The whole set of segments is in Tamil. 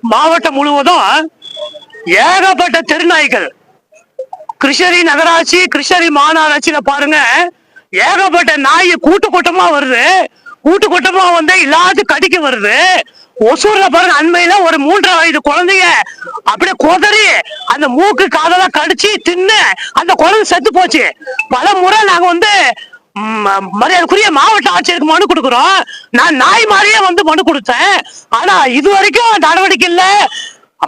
மாவட்டம் முழுவதும் ஏகப்பட்ட தெருநாய்கள். கிருஷ்ணகிரி நகராட்சி கிருஷ்ணகிரி மாநகராட்சியில பாருங்க ஏகப்பட்ட நாய் கூட்டு கூட்டமா வருது. கூட்டு கூட்டமா வந்து எல்லாத்தையும் கடிக்க வருது. ஒசூர்ல பாருங்க அண்மையில ஒரு மூன்றரை வயது குழந்தைய அப்படியே குதறி அந்த மூக்கு காதெல்லாம் கடிச்சு தின்னு அந்த குழந்தை செத்து போச்சு. பல முறை நாங்க வந்து மரியாதைக்குரிய மாவட்ட ஆட்சியருக்கு மனு கொடுக்குறோம். நான் நாய் மாதிரியே வந்து மனு கொடுத்தேன். ஆனா இது வரைக்கும் நடவடிக்கை இல்ல.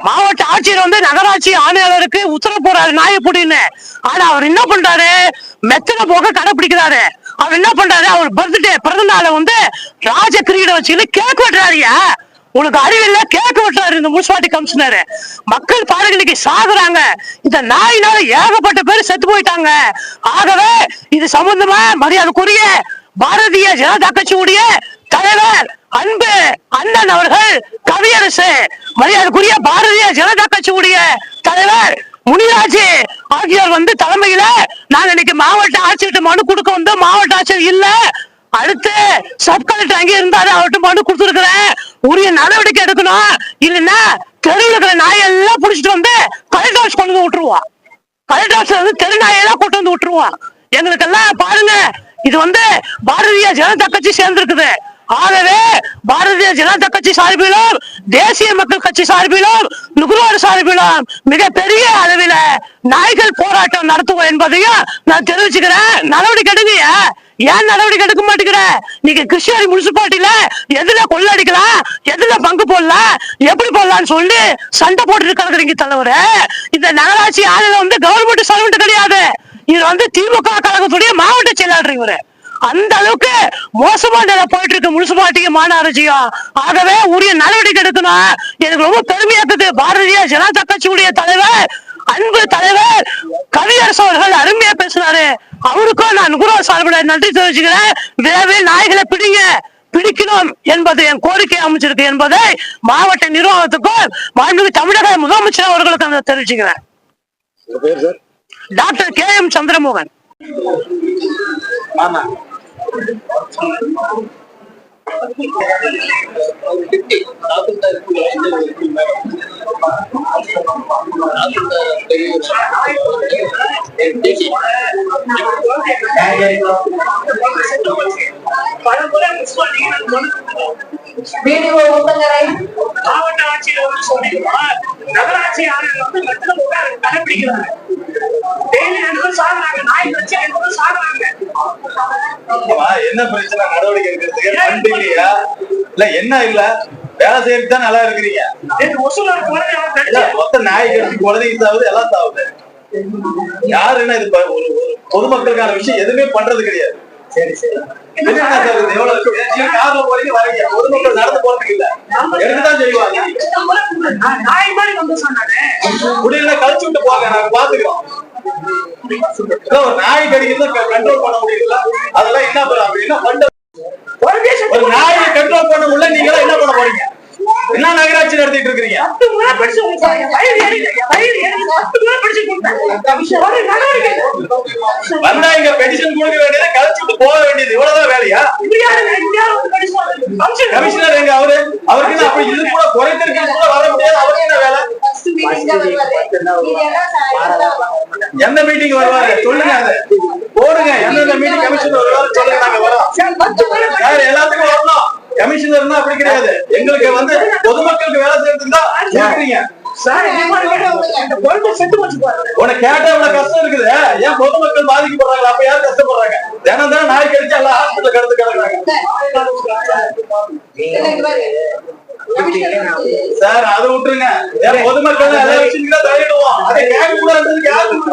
மாவட்ட ஆட்சியர் வந்து நகராட்சி ஆணையாளருக்கு உத்தரவு போறாரு நாயப்புடின்னு ஆனா அவர் என்ன பண்றாரு? மெத்தனை போக கடைபிடிக்கிறாரு அவர் என்ன பண்றாரு? அவர் பர்த்டே பிறந்த நாளை வந்து ராஜ கிரீடம் வச்சுக்கிட்டு கேக் வெட்டுறாருயா உனக்கு அறிவில்ல கேட்க விட்டாரு இந்த முனிசிபாலிட்டி கமிஷனர். மக்கள் பாருங்க இன்னைக்கு சாகுறாங்க. இந்த நாயினால ஏகப்பட்ட பேர் செத்து போயிட்டாங்க. ஆகவே இது சம்பந்தமா மரியாதைக்குரிய பாரதிய ஜனதா கட்சியுடைய தலைவர் அன்பு அண்ணன் அவர்கள் கவியரசு மரியாதைக்குரிய பாரதிய ஜனதா கட்சியுடைய தலைவர் முனிராஜ் ஆகியோர் வந்து தலைமையில நாங்க இன்னைக்கு மாவட்ட ஆட்சியர்கிட்ட மனு கொடுக்க வந்தோம். மாவட்ட ஆட்சியர் இல்ல அடுத்து சப் கலெக்டர் அங்கே இருந்தாரு. அவர்கிட்ட மனு கொடுத்துருக்கிறேன். உரிய நடவடிக்கை எடுக்கணும். இல்லைன்னா தெருவில் இருக்கிற நாயெல்லாம் புடிச்சிட்டு வந்து கலெக்டர் ஹவுஸ் கொண்டு வந்து விட்டுருவோம் கலெக்டர் ஹவுஸ் வந்து தெரு நாயெல்லாம் கொண்டு வந்து விட்ருவான் எங்களுக்கு எல்லாம் பாருங்க இது வந்து பாரதிய ஜனதா கட்சி சேர்ந்திருக்குது. ஆகவே பாரதிய ஜனதா கட்சி சார்பிலும் தேசிய மக்கள் கட்சி சார்பிலும் நுகர்வோர் சார்பிலும் மிகப்பெரிய அளவில நாய்கள் போராட்டம் நடத்துவோம் என்பதையும் நான் தெரிவிச்சுக்கிறேன். நடவடிக்கை எடுங்க. ஏன் நடவடிக்கை எடுக்க மாட்டேங்கிற? நீங்க கிருஷ்ணகிரி முனிசிபாலிட்டியில எதுல கொள்ளடிக்கலாம் எதுல பங்கு போடலாம் எப்படி போடலாம்னு சொல்லி சண்டை போட்டுட்டு கிடக்குறீங்க தலைவர். இந்த நகராட்சி ஆளுநர் வந்து கவர்மெண்ட் சர்வெண்ட் கிடையாது. இது வந்து திமுக கழகத்துடைய மாவட்ட செயலாளர் இவரு. அந்த அளவுக்கு மோசமா நிலை போயிட்டு இருக்கு முனிசிபாலிட்டியும் மாநகராட்சியும் ஆகவே உரிய நடவடிக்கை எடுக்கணும். எனக்கு ரொம்ப பெருமையா இருக்குது. பாரதிய ஜனதா கட்சியுடைய தலைவர் அன்பு தலைவர் கவியரசு அவர்கள் அருமையா பேசினாரு. அவருக்கும் நான் நுகர்வோர் சார்பில் நன்றி தெரிவிச்சுக்கிறேன். விரைவில் நாய்களை பிடிங்க பிடிக்கணும் என்பது என் கோரிக்கை அமைச்சிருக்கு என்பதை மாவட்ட நிர்வாகத்துக்கும் மாண்புமிகு தமிழக முதலமைச்சர் அவர்களுக்கு நான் தெரிவிச்சுக்கிறேன். Doctor K M Chandramohan. ஆமா. வீடியோ மாவட்ட ஆட்சியர் வந்து சொல்லிருக்கோம் நகராட்சி ஆணையர் வந்து மெத்தன போக கடைபிடிக்கிறாங்க டெய்லி ரெண்டு பேரும் சாகுறாங்க நாய் வச்சு ரெண்டு பேரும் சாகுறாங்க ஆமா, என்ன பிரச்சனை? நடவடிக்கை எடுக்கிறதுக்கு இல்லையா இல்ல என்ன இல்ல? வேலை செய்யறதுக்கு தான் நல்லா இருக்கிறீங்க. மொத்த நாய் கடிச்சு குழந்தைங்க சாவுது எல்லாம் சாவுது யாருன்னா இது ஒரு ஒரு பொதுமக்களுக்கான விஷயம் எதுவுமே பண்றது கிடையாது. சரி சரி. பொதுமக்கள் நடந்து போறதுக்கு இல்ல. எடுத்துதான் செய்வாங்க முடியல கழிச்சு விட்டு போங்க நாங்க பாத்துக்கிறோம். ஒரு நாய் கடிக்கிறத கண்ட்ரோல் பண்ண முடியல அதெல்லாம் என்ன பண்ண அப்படி என்ன பண்ண ஒரு தேசம் ஒரு நாயை கண்ட்ரோல் பண்ண முடியல நீங்க என்ன பண்ண போறீங்க? என்ன நகராட்சி நடத்திட்டு இருக்கிறீங்க? வந்தா இங்க பெட்டிஷன் கொடுக்க வேண்டியது கழிச்சு விட்டு போக வேண்டியது. இவ்வளவுதான் வேலையா? கமிஷனர் எங்க அவரு? அவருக்கு என்ன அப்படி இது கூட குறைந்திருக்கு? கூட வர முடியாது. அவருக்கு என்ன வேலை. எந்த மீட்டிங் வருவாரு. சொல்லுங்க அது. போடுங்க. எந்தெந்த மீட்டிங் கமிஷனர் வருவாரு சொல்லுங்க நாங்க வரோம். யார் எல்லாத்துக்கும் வரணும். கமிஷனர் அப்படி கிடையாது. எங்களுக்கு வந்து பொதுமக்களுக்கு வேலை செய்யறதுக்கு தான் உனக்கு கேட்டா இவ்வளவு கஷ்டம் இருக்குது. ஏன் பொதுமக்கள் பாதிக்கப்படுறாங்க? அப்ப யார் கஷ்டப்படுறாங்க? தினம் தினம் நாய் கடிச்சு எல்லாம் ஹாஸ்பிட்டல் கடந்து கிடக்குறாங்க. சார் அது விட்டுருங்க. ஏன் பொதுமக்கள் எல்லா விஷயங்களும் தலையிடுவோம் அதை கேட்க கூடாதுன்னு யாருக்கு